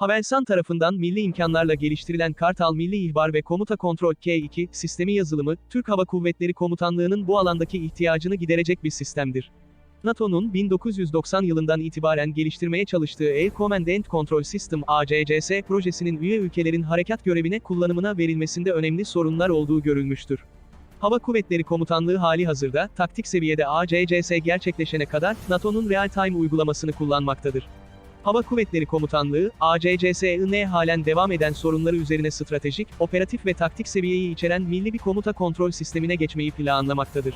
Havelsan tarafından milli imkanlarla geliştirilen Kartal Milli İhbar ve Komuta Kontrol K2 sistemi yazılımı, Türk Hava Kuvvetleri Komutanlığı'nın bu alandaki ihtiyacını giderecek bir sistemdir. NATO'nun 1990 yılından itibaren geliştirmeye çalıştığı Air Command and Control System ACCS projesinin üye ülkelerin harekat görevine kullanımına verilmesinde önemli sorunlar olduğu görülmüştür. Hava Kuvvetleri Komutanlığı hali hazırda, taktik seviyede ACCS gerçekleşene kadar, NATO'nun real-time uygulamasını kullanmaktadır. Hava Kuvvetleri Komutanlığı, ACCS'ın halen devam eden sorunları üzerine stratejik, operatif ve taktik seviyeyi içeren milli bir komuta kontrol sistemine geçmeyi planlamaktadır.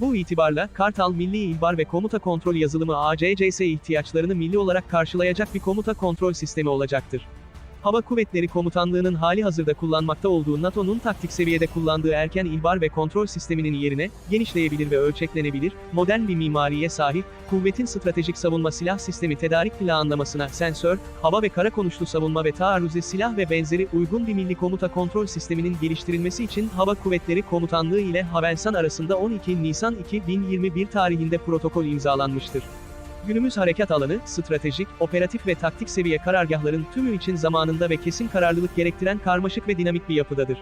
Bu itibarla, Kartal Milli İhbar ve Komuta Kontrol yazılımı ACCS ihtiyaçlarını milli olarak karşılayacak bir komuta kontrol sistemi olacaktır. Hava Kuvvetleri Komutanlığı'nın hali hazırda kullanmakta olduğu NATO'nun taktik seviyede kullandığı erken ihbar ve kontrol sisteminin yerine, genişleyebilir ve ölçeklenebilir, modern bir mimariye sahip, kuvvetin stratejik savunma silah sistemi tedarik planlamasına, sensör, hava ve kara konuşlu savunma ve taarruzi silah ve benzeri uygun bir milli komuta kontrol sisteminin geliştirilmesi için Hava Kuvvetleri Komutanlığı ile Havelsan arasında 12 Nisan 2021 tarihinde protokol imzalanmıştır. Günümüz harekat alanı, stratejik, operatif ve taktik seviye karargahların tümü için zamanında ve kesin kararlılık gerektiren karmaşık ve dinamik bir yapıdadır.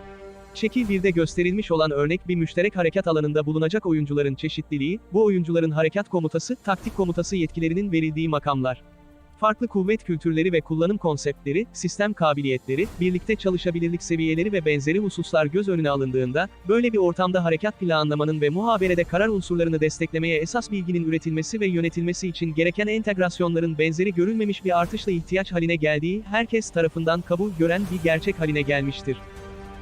Şekil 1'de gösterilmiş olan örnek bir müşterek harekat alanında bulunacak oyuncuların çeşitliliği, bu oyuncuların harekat komutası, taktik komutası yetkilerinin verildiği makamlar. Farklı kuvvet kültürleri ve kullanım konseptleri, sistem kabiliyetleri, birlikte çalışabilirlik seviyeleri ve benzeri hususlar göz önüne alındığında, böyle bir ortamda harekat planlamanın ve muhaberede karar unsurlarını desteklemeye esas bilginin üretilmesi ve yönetilmesi için gereken entegrasyonların benzeri görülmemiş bir artışla ihtiyaç haline geldiği, herkes tarafından kabul gören bir gerçek haline gelmiştir.